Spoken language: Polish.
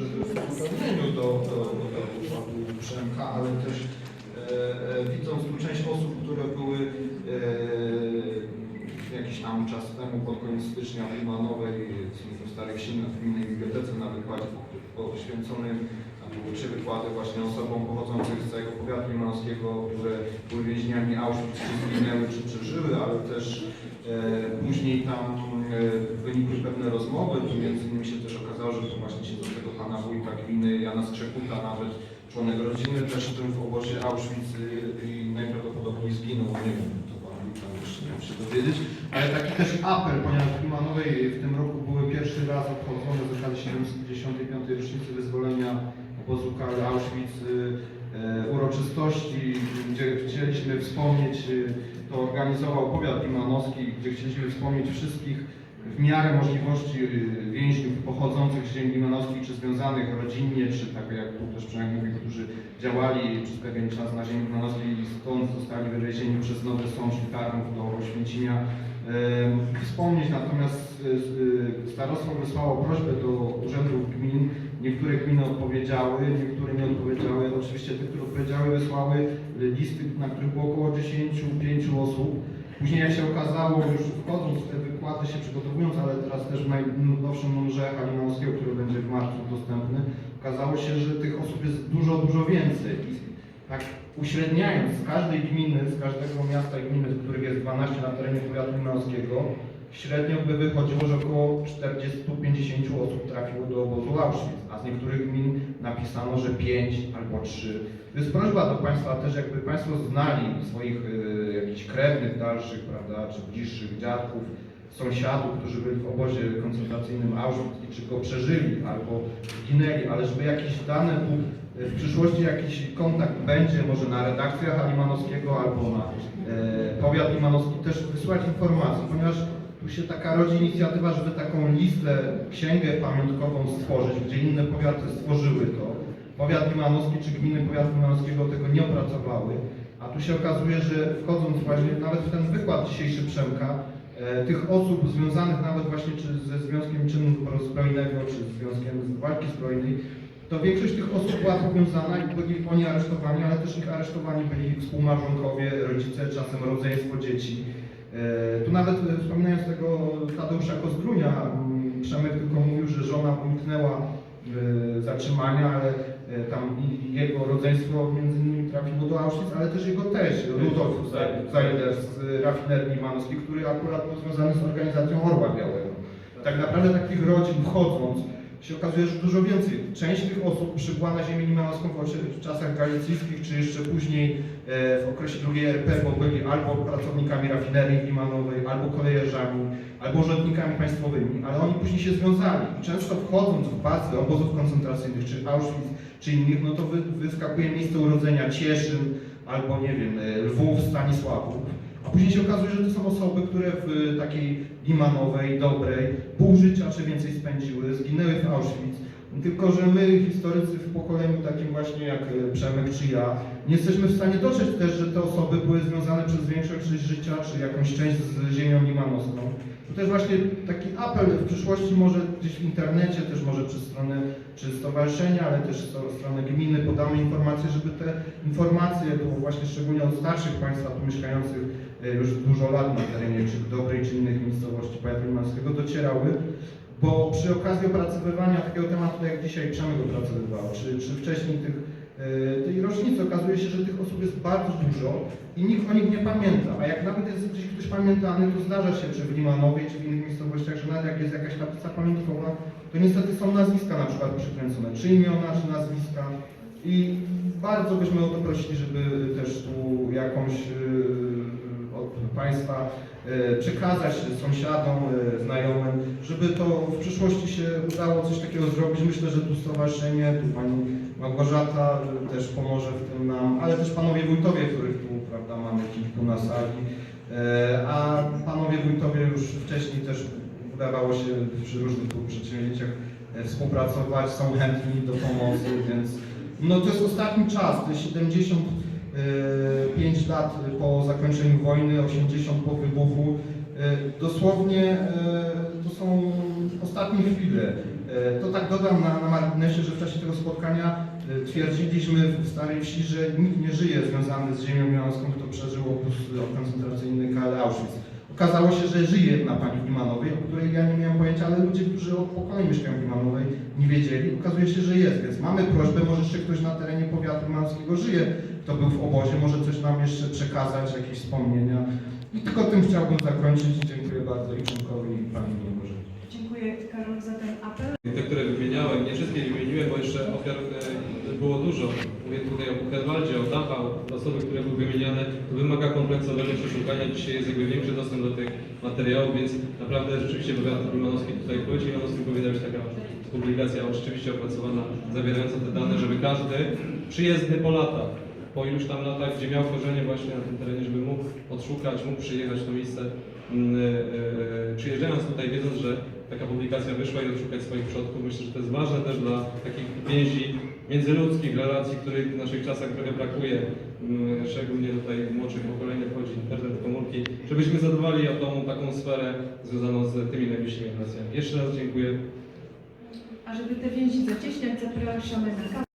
w uzasadnieniu do, do, do układu Przemka, ale też e, e, widząc tu część osób, które były e, jakiś tam czas temu pod koniec stycznia w Imanowej, w Starych Sinach, w Gminnej Bibliotece na wykładzie po- poświęconym, były trzy wykłady właśnie osobom pochodzących z całego powiatu limanowskiego, które były więźniami Auschwitz, czy zginęły, czy przeżyły, ale też e, później tam wynikły pewne rozmowy, między innymi się też okazało, że to właśnie się do tego pana wójta gminy Jana Skrzekuta, nawet członek rodziny też tym w obozie Auschwitz y, i najprawdopodobniej zginął, nie wiem, to pan wójt tam jeszcze miał się dowiedzieć. Ale taki też apel, ponieważ w Limanowej w tym roku były pierwszy raz obchodzone z okazji 755. rocznicy wyzwolenia obozu Karl Auschwitz y, e, uroczystości, gdzie chcieliśmy wspomnieć, y, to organizował powiat limanowski, gdzie chcieliśmy wspomnieć wszystkich w miarę możliwości y, więźniów pochodzących z ziem limanowskich, czy związanych rodzinnie, czy tak jak tu też przynajmniej mówię, którzy działali przez pewien czas na ziemi limanowskiej i stąd zostali wywiezieni przez Nowy Sącz i do Oświęcimia. Em, Wspomnieć natomiast y, y, starostwo wysłało prośbę do urzędów gmin. Niektóre gminy odpowiedziały, niektóre nie odpowiedziały. Oczywiście te, które odpowiedziały, wysłały y, listy, na których było około 10-5 osób. Później jak się okazało, już wchodząc w te wykłady, się przygotowując, ale teraz też w najnowszym numerze Halinowskiego, który będzie w marcu dostępny, okazało się, że tych osób jest dużo, dużo więcej. Tak uśredniając z każdej gminy, z każdego miasta i gminy, z których jest 12 na terenie powiatu limanowskiego, średnio by wychodziło, że około 40-50 osób trafiło do obozu Auschwitz, a z niektórych gmin napisano, że 5 albo 3. To jest prośba do Państwa też, jakby Państwo znali swoich y, jakichś krewnych dalszych, prawda, czy bliższych dziadków, sąsiadów, którzy byli w obozie koncentracyjnym Auschwitz i czy go przeżyli albo zginęli, ale żeby jakieś dane tu y, w przyszłości jakiś kontakt będzie, może na redakcjach Limanowskiego albo na e, powiat limanowski też wysłać informacje, ponieważ tu się taka rodzi inicjatywa, żeby taką listę, księgę pamiątkową stworzyć, gdzie inne powiaty stworzyły to. Powiat limanowski czy gminy powiatu limanowskiego tego nie opracowały, a tu się okazuje, że wchodząc właśnie nawet w ten wykład dzisiejszy Przemka, e, tych osób związanych nawet właśnie czy ze Związkiem Czynu Zbrojnego, czy z Związkiem Walki Zbrojnej, to większość tych osób była powiązana i byli oni aresztowani, ale też ich aresztowani byli współmałżonkowie, rodzice, czasem rodzeństwo dzieci. E, Tu nawet e, wspominając tego Tadeusza Kozdrunia, Przemek tylko mówił, że żona uniknęła e, zatrzymania, ale tam jego rodzeństwo między innymi trafiło do Auschwitz, ale też jego teść, Rudolf Zajder z rafinerii limanowskiej, który akurat był związany z organizacją Orła Białego. Tak naprawdę takich rodzin wchodząc się okazuje, że dużo więcej. Część tych osób przybyła na ziemię limanowską w czasach galicyjskich, czy jeszcze później w okresie II RP, bo byli albo pracownikami rafinerii limanowej, albo kolejarzami, albo urzędnikami państwowymi, ale oni później się związali. I często wchodząc w bazy obozów koncentracyjnych, czy Auschwitz, czy innych, no to wy, wyskakuje miejsce urodzenia Cieszyn, albo nie wiem, e, Lwów, Stanisławów. A później się okazuje, że to są osoby, które w takiej limanowej, dobrej, pół życia czy więcej spędziły, zginęły w Auschwitz. Tylko, że my, historycy w pokoleniu takim właśnie jak e, Przemek czy ja, nie jesteśmy w stanie dotrzeć też, że te osoby były związane przez większość życia, czy jakąś część z ziemią limanowską. To też właśnie taki apel w przyszłości może gdzieś w internecie, też może przez stronę czy stowarzyszenia, ale też strony gminy podamy informacje, żeby te informacje, bo właśnie szczególnie od starszych Państwa tu mieszkających e, już dużo lat na terenie czy Dobrej, czy innych miejscowości powiatu limanowskiego docierały, bo przy okazji opracowywania takiego tematu, jak dzisiaj Przemek opracowywał, czy, czy wcześniej tych, e, tej rocznicy, okazuje się, że tych osób jest bardzo dużo i nikt o nich nie pamięta. A jak nawet jest gdzieś ktoś pamiętany, to zdarza się, czy w Limanowie, czy w innych miejscowościach, że nawet jak jest jakaś tablica pamiątkowa, to niestety są nazwiska na przykład przykręcone, czy imiona, czy nazwiska. I bardzo byśmy o to prosili, żeby też tu jakąś e, Państwa e, przekazać sąsiadom, e, znajomym, żeby to w przyszłości się udało coś takiego zrobić. Myślę, że tu stowarzyszenie, tu Pani Małgorzata e, też pomoże w tym nam, ale też Panowie Wójtowie, których tu prawda, mamy kilku na sali, a Panowie Wójtowie już wcześniej też udawało się przy różnych przedsięwzięciach współpracować, są chętni do pomocy, więc no to jest ostatni czas, te 70 5 lat po zakończeniu wojny, 80 po wybuchu. E, Dosłownie e, to są ostatnie chwile. E, To tak dodam na, na marginesie, że w czasie tego spotkania e, twierdziliśmy w Starej Wsi, że nikt nie żyje związany z ziemią miłoską, kto przeżył obóz koncentracyjny KL Auschwitz. Okazało się, że żyje jedna pani w Limanowej, o której ja nie miałem pojęcia, ale ludzie, którzy od pokoleń mieszkają w Limanowej, nie wiedzieli. Okazuje się, że jest, więc mamy prośbę, może jeszcze ktoś na terenie powiatu limanowskiego żyje, kto był w obozie, może coś nam jeszcze przekazać, jakieś wspomnienia. I tylko tym chciałbym zakończyć. Dziękuję bardzo i Przemkowi i Pani Boże. Dziękuję Karol za ten apel. Wymieniałem, nie wszystkie wymieniłem, bo jeszcze ofiar e, było dużo. Mówię tutaj o Buchenwaldzie, o Dachau, osoby, które były wymieniane. To wymaga kompleksowego przeszukania. Dzisiaj jest jakby większy dostęp do tych materiałów, więc naprawdę rzeczywiście powiat limanowski tutaj w powiecie limanowskim powinna być taka publikacja rzeczywiście opracowana, zawierająca te dane, żeby każdy przyjezdny po latach, po iluś tam latach, gdzie miał korzenie właśnie na tym terenie, żeby mógł odszukać, mógł przyjechać to miejsce, mm, e, e, przyjeżdżając tutaj, wiedząc, że taka publikacja wyszła i odszukać swoich przodków. Myślę, że to jest ważne też dla takich więzi międzyludzkich, relacji, których w naszych czasach trochę brakuje. Mm, Szczególnie tutaj młodszych pokoleń wchodzi internet, komórki, żebyśmy zadbali o tą taką sferę związaną z tymi najbliższymi relacjami. Jeszcze raz dziękuję. A żeby te więzi zacieśniać, zapraszamy na.